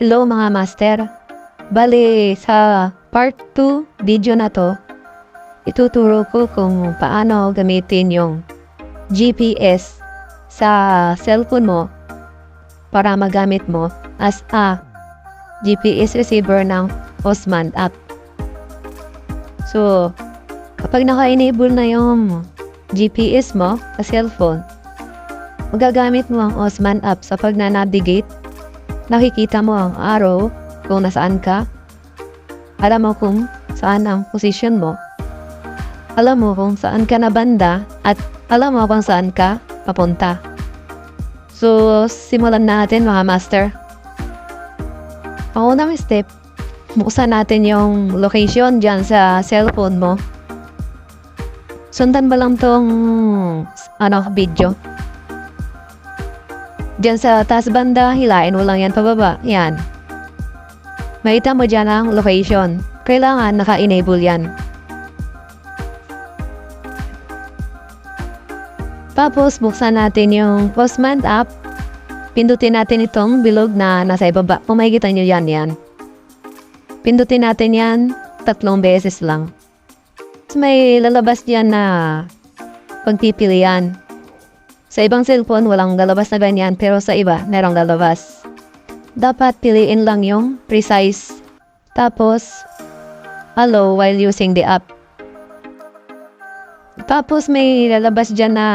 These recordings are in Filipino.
Hello mga master. Bali, sa part 2 video na to, ituturo ko kung paano gamitin yung GPS sa cellphone mo para magamit mo as a GPS receiver ng Osman app. So, kapag naka-enable na yung GPS mo sa cellphone, magagamit mo ang Osman app sa pag-navigate nakikita mo ang araw kung nasaan ka. Alam mo kung saan ang position mo. Alam mo kung saan ka na banda at alam mo kung saan ka papunta. So, simulan natin mga master. Ang unang step, buksan natin yung location dyan sa cellphone mo. Sundan ba lang tong ano, video? Diyan sa taas banda, hilain mo lang yan pababa. Yan. Makita mo dyan ang location. Kailangan naka-enable yan. Tapos, buksan natin yung Postman app. Pindutin natin itong bilog na nasa ibaba. Kung makikita nyo yan, yan. Pindutin natin yan tatlong beses lang. Tapos may lalabas dyan na pagpipilian. Sa ibang cellphone, walang lalabas na ganyan, pero sa iba, merong lalabas. Dapat piliin lang yung precise. Tapos, allow while using the app. Tapos may lalabas dyan na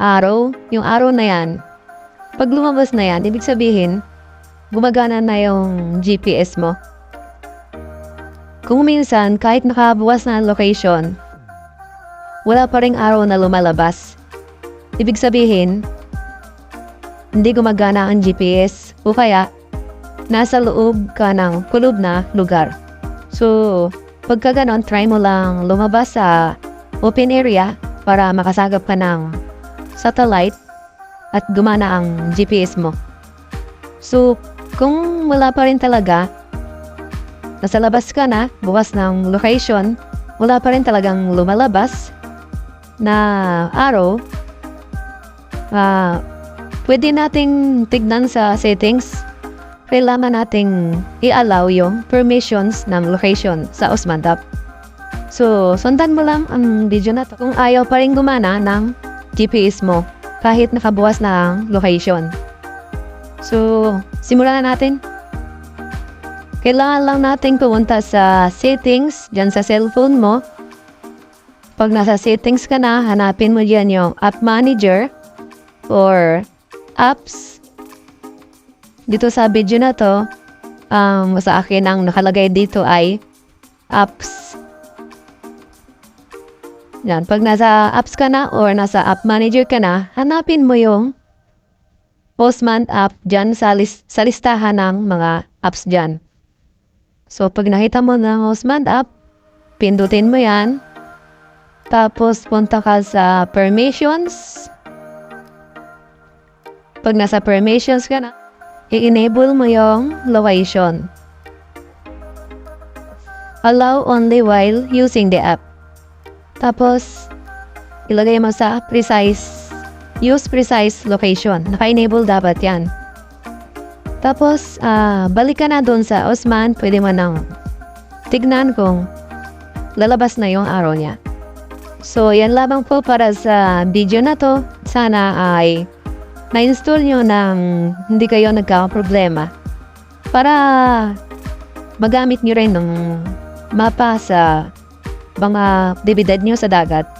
arrow. Yung arrow na yan, pag lumabas na yan, ibig sabihin, gumagana na yung GPS mo. Kung minsan, kahit nakabukas na location, wala pa ring arrow na lumalabas. Ibig sabihin, hindi gumagana ang GPS o kaya nasa loob ka ng kulob na lugar. So, pagka ganon, try mo lang lumabas sa open area para makasagap ka ng satellite at gumana ang GPS mo. So, kung wala pa rin talaga, nasa labas ka na, bukas ng location, wala pa rin talagang lumalabas na arrow, ah, pwede nating tignan sa settings. Kailangan nating i-allow yung permissions ng location sa Osman app. So, sundan mo lang ang video na to kung ayaw pa rin gumana ng GPS mo kahit nakabukas na ang location. So, simulan na natin. Kailangan lang nating pumunta sa settings dyan sa cellphone mo. Pag nasa settings ka na, hanapin mo dyan yung app manager or apps. Dito sa video na to, um, sa akin ang nakalagay dito ay apps. Yan, pag nasa apps ka na or nasa app manager ka na, hanapin mo yung Postman app dyan sa, lis- sa listahan ng mga apps dyan. So, pag nakita mo ng Postman app, pindutin mo yan. Tapos, punta ka sa permissions. Pag nasa permissions ka na, i-enable mo yung location. Allow only while using the app. Tapos, ilagay mo sa precise, use precise location. Naka-enable dapat yan. Tapos, ah, balik ka na doon sa Osman, pwede mo nang tignan kung lalabas na yung araw niya. So, yan lamang po para sa video na to. Sana ay na-install nyo nang hindi kayo nagka-problema. Para magamit nyo rin ng mapa sa mga debidad nyo sa dagat